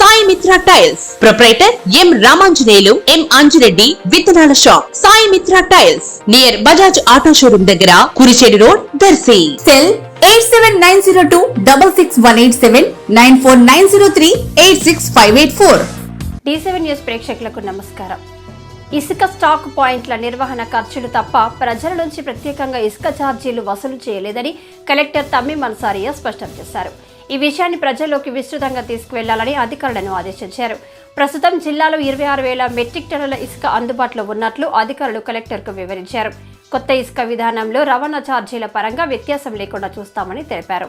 Sai Mitra tiles. Proprietor M Ramanjaneyulu M Anjireddy విత్తనాల shop. Sai Mitra tiles. Near Bajaj auto showroom దగ్గర Kuricheedu road Darsi. Cell eight seven nine zero two double six one eight seven nine four nine zero three eight six five eight four. T seven news ప్రేక్షకులకు నమస్కారం. ఇసుక stock పాయింట్ల నిర్వహణ ఖర్చులు తప్ప ప్రజల నుంచి ప్రత్యేకంగా ఇసుక ఛార్జీలు వసూలు చేయలేదని కలెక్టర్ తమ్మీం అన్సారియా స్పష్టం చేశారు. ఈ విషయాన్ని ప్రజల్లోకి విస్తృతంగా తీసుకువెళ్ళాలని అధికారులను ఆదేశించారు. ప్రస్తుతం జిల్లాలో ఇరవై ఆరు వేల మెట్రిక్ టన్నుల ఇసుక అందుబాటులో ఉన్నట్లు అధికారులు కలెక్టర్కు వివరించారు. కొత్త ఇసుక విధానంలో రవాణా ఛార్జీల పరంగా వ్యత్యాసం లేకుండా చూస్తామని తెలిపారు.